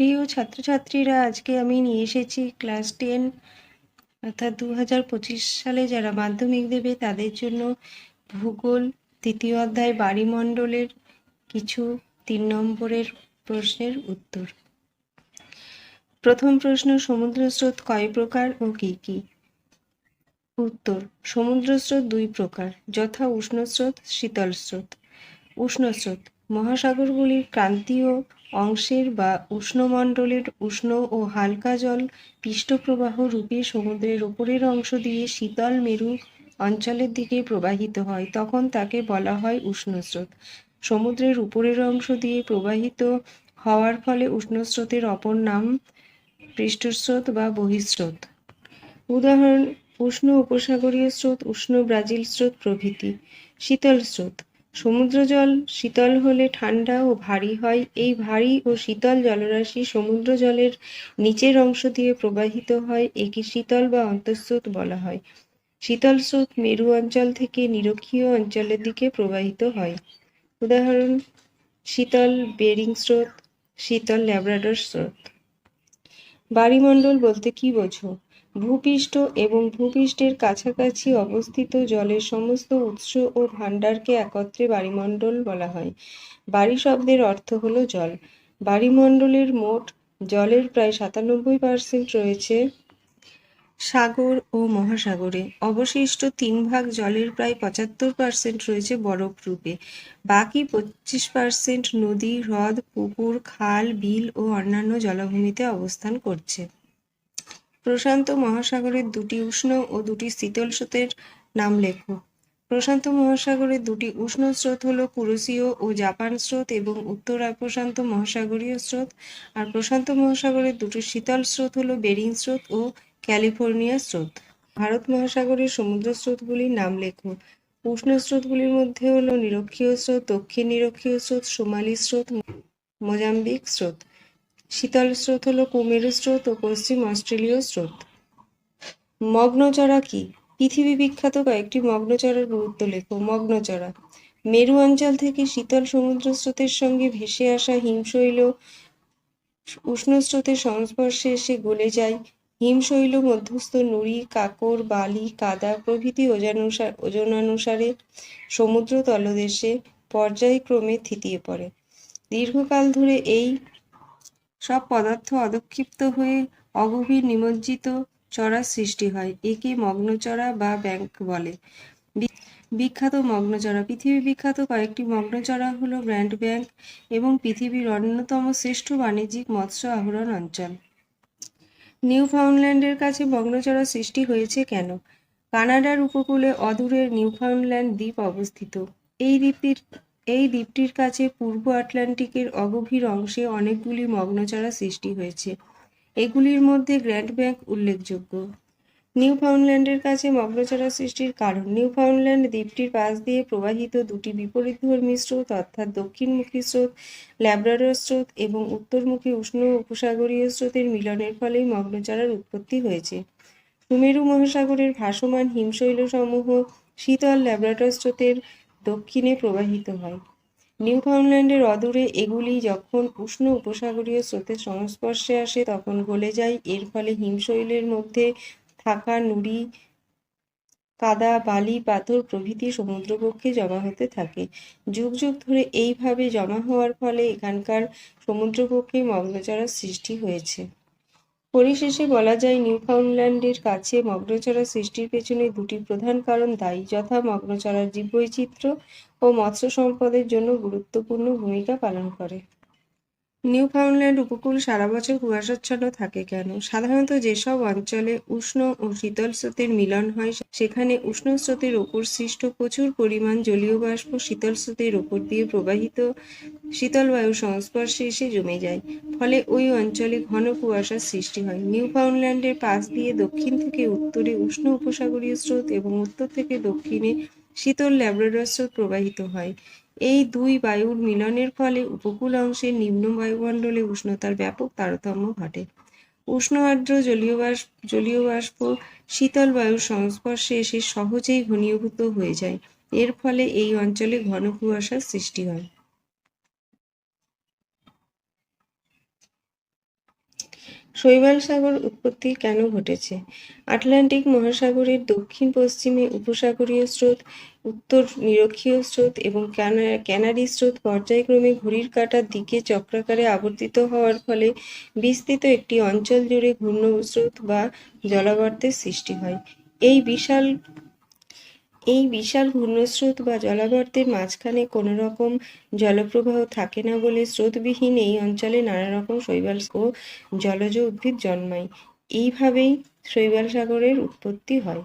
প্রিয় ছাত্রছাত্রীরা, আজকে আমি নিয়ে এসেছি ক্লাস টেন, অর্থাৎ দু হাজার পঁচিশ সালে যারা মাধ্যমিক দেবে তাদের জন্য ভূগোল, তৃতীয় অধ্যায়, বাড়িমণ্ডলের কিছু তিন নম্বরের প্রশ্নের উত্তর। প্রথম প্রশ্ন, সমুদ্র স্রোত কয় প্রকার ও কি কি? উত্তর, সমুদ্র স্রোত দুই প্রকার, যথা উষ্ণ স্রোত, শীতল স্রোত। উষ্ণ স্রোত, মহাসাগরগুলির ক্রান্তীয় অংশের বা উষ্ণমণ্ডলের উষ্ণ ও হালকা জল পৃষ্ঠপ্রবাহ রূপে সমুদ্রের উপরের অংশ দিয়ে শীতল মেরু অঞ্চলের দিকে প্রবাহিত হয়, তখন তাকে বলা হয় উষ্ণ স্রোত সমুদ্রের উপরের অংশ দিয়ে প্রবাহিত হওয়ার ফলে উষ্ণ স্রোতের অপর নাম পৃষ্ঠস্রোত বা বহিঃস্রোত। উদাহরণ, উষ্ণ উপসাগরীয় স্রোত, উষ্ণ ব্রাজিল স্রোত প্রভৃতি, শীতল স্রোত। সমুদ্র জল শীতল হলে ঠান্ডা ও ভারী হয়। এই ভারী ও শীতল জলরাশি সমুদ্র জলের নিচের অংশ দিয়ে প্রবাহিত হয়, একে শীতল বা অন্তঃস্রোত বলা হয়। শীতল স্রোত মেরু অঞ্চল থেকে নিরক্ষীয় অঞ্চলের দিকে প্রবাহিত হয়। উদাহরণ, শীতল বেরিং স্রোত, শীতল ল্যাব্রাডর স্রোত। বাড়িমণ্ডল বলতে কি বোঝো? ভূপৃষ্ঠ এবং ভূপৃষ্ঠের কাছাকাছি অবস্থিত জলের সমস্ত উৎস ও ভাণ্ডারকে একত্রে বাড়িমণ্ডল বলা হয়। বাড়ি শব্দের অর্থ হল জল। বাড়িমণ্ডলের মোট জলের প্রায় সাতানব্বই পার্সেন্ট রয়েছে সাগর ও মহাসাগরে। অবশিষ্ট তিন ভাগ জলের প্রায় পঁচাত্তর পার্সেন্ট রয়েছে বরফ রূপে। বাকি পঁচিশ পার্সেন্ট নদী, হ্রদ, পুকুর, খাল, বিল ও অন্যান্য জলাভূমিতে অবস্থান করছে। প্রশান্ত মহাসাগরের দুটি উষ্ণ ও দুটি শীতল স্রোতের নাম লেখো। প্রশান্ত মহাসাগরের দুটি উষ্ণ স্রোত হলো কুরুশীয় ও জাপান স্রোত এবং উত্তর আর প্রশান্ত মহাসাগরীয় স্রোত। আর প্রশান্ত মহাসাগরের দুটি শীতল স্রোত হলো বেরিং স্রোত ও ক্যালিফোর্নিয়া স্রোত। ভারত মহাসাগরের সমুদ্র স্রোতগুলির নাম লেখো। উষ্ণ স্রোতগুলির মধ্যে হলো নিরক্ষীয় স্রোত, দক্ষিণ নিরক্ষীয় স্রোত, সোমালি স্রোত, মোজাম্বিক স্রোত। শীতল স্রোত হলো কুমেরু স্রোত ও পশ্চিম অস্ট্রেলীয় স্রোত। মগ্নচড়া কি? পৃথিবী বিখ্যাত কয়েকটি মগ্নচড়ার গুরুত্ব লেখো। মগ্নচড়া মেরু অঞ্চল থেকে শীতল সমুদ্র স্রোতের সঙ্গে ভেসে আসা হিমশৈল উষ্ণ স্রোতের সংস্পর্শে এসে গলে যায়। হিমশৈল মধ্যস্থ নুড়ি, কাকর, বালি, কাদা প্রভৃতি ওজনানুসার ওজনানুসারে সমুদ্র তলদেশে পর্যায়ক্রমে থিতিয়ে পড়ে। দীর্ঘকাল ধরে এই সব পদার্থ অদক্ষিপ্ত হয়ে অগভীর নিমজ্জিত চড়ার সৃষ্টি হয়। একে মগ্নচড়া বা ব্যাংক বলে। বিখ্যাত মগ্নচড়া। পৃথিবী বিখ্যাত কয়েকটি মগ্নচড়া হলো গ্র্যান্ড ব্যাংক এবং পৃথিবীর অন্যতম শ্রেষ্ঠ বাণিজ্যিক মৎস্য আহরণ অঞ্চল। নিউ ফাউন্ডল্যান্ডের কাছে মগ্নচড়া সৃষ্টি হয়েছে কেন? কানাডার উপকূলে অদূরে নিউফাউন্ডল্যান্ড দ্বীপ অবস্থিত। এই দ্বীপটির এই দ্বীপটির কাছে পূর্ব আটলান্টিকের অগভীর অংশে অনেকগুলি মগ্নচারা সৃষ্টি হয়েছে। এগুলির মধ্যে গ্র্যান্ড ব্যাংক উল্লেখযোগ্য। নিউফাউন্ডল্যান্ডের কাছে মগ্নচারা সৃষ্টির কারণ নিউ ফাউন্ডল্যান্ড দ্বীপটির পাশ দিয়ে প্রবাহিত দুটি বিপরীতধর্মী স্রোত অর্থাৎ দক্ষিণমুখী স্রোত, ল্যাব্রাডর স্রোত এবং উত্তরমুখী উষ্ণ উপসাগরীয় স্রোতের মিলনের ফলেই মগ্নচারার উৎপত্তি হয়েছে। সুমেরু মহাসাগরের ভাসমান হিমশৈলসমূহ শীতল ল্যাব্রাডর স্রোতের দক্ষিণে প্রবাহিত হয়। নিউফাউন্ডল্যান্ডের অদূরে এগুলি যখন উষ্ণ উপসাগরীয় স্রোতের সংস্পর্শে আসে, তখন গলে যায়। এর ফলে হিমশৈলের মধ্যে থাকা নুড়ি, কাদা, বালি, পাথর প্রভৃতি সমুদ্রপক্ষে জমা হতে থাকে। যুগ যুগ ধরে এইভাবে জমা হওয়ার ফলে এখানকার সমুদ্রপক্ষে মগ্নচড়ার সৃষ্টি হয়েছে। পরিশেষে বলা যায়, নিউফাউন্ডল্যান্ডের কাছে মগ্নচড়া সৃষ্টির পেছনে দুটি প্রধান কারণ দায়ী। যথা মগ্নচড়ার জীববৈচিত্র্য ও মৎস্য সম্পদের জন্য গুরুত্বপূর্ণ ভূমিকা পালন করে। নিউফাউন্ডল্যান্ড উপকূল সারা বছর কুয়াশাচ্ছন্ন থাকে কেন? সাধারণত যেসব অঞ্চলে উষ্ণ ও শীতল স্রোতের মিলন হয়, সেখানে উষ্ণ স্রোতের ওপর সৃষ্ট প্রচুর পরিমাণ জলীয় বাষ্প শীতল স্রোতের ওপর দিয়ে প্রবাহিত শীতল বায়ুর সংস্পর্শে এসে জমে যায়। ফলে ওই অঞ্চলে ঘন কুয়াশার সৃষ্টি হয়। নিউ নিউফাউন্ডল্যান্ডের পাশ দিয়ে দক্ষিণ থেকে উত্তরে উষ্ণ উপসাগরীয় স্রোত এবং উত্তর থেকে দক্ষিণে শীতল ল্যাব্রাডর স্রোত প্রবাহিত হয়। এই দুই বায়ুর মিলনের ফলে উপকূল অংশের নিম্ন বায়ুমণ্ডলে উষ্ণতার ব্যাপক তারতম্য ঘটে। উষ্ণ আর্দ্র জলীয় বাষ্প জলীয় বাষ্প শীতল বায়ুর সংস্পর্শে এসে সহজেই ঘনীভূত হয়ে যায়। এর ফলে এই অঞ্চলে ঘন কুয়াশার সৃষ্টি হয়। শৈবাল সাগর উৎপত্তি কেন ঘটেছে? আটলান্টিক মহাসাগরের দক্ষিণ পশ্চিমে উপসাগরীয় স্রোত, উত্তর নিরক্ষীয় স্রোত এবং ক্যানারি স্রোত পর্যায়ক্রমে ঘড়ির কাটার দিকে চক্রাকারে আবর্তিত হওয়ার ফলে বিস্তৃত একটি অঞ্চল জুড়ে ঘূর্ণস্রোত বা জলাবর্তের সৃষ্টি হয়। এই বিশাল এই বিশাল ঘূর্ণস্রোত বা জলাবর্তের মাঝখানে কোনো রকম জলপ্রবাহ থাকে না বলে স্রোতবিহীন এই অঞ্চলে নানা রকম শৈবাল ও জলজ উদ্ভিদ জন্মায়। এইভাবেই শৈবাল সাগরের উৎপত্তি হয়।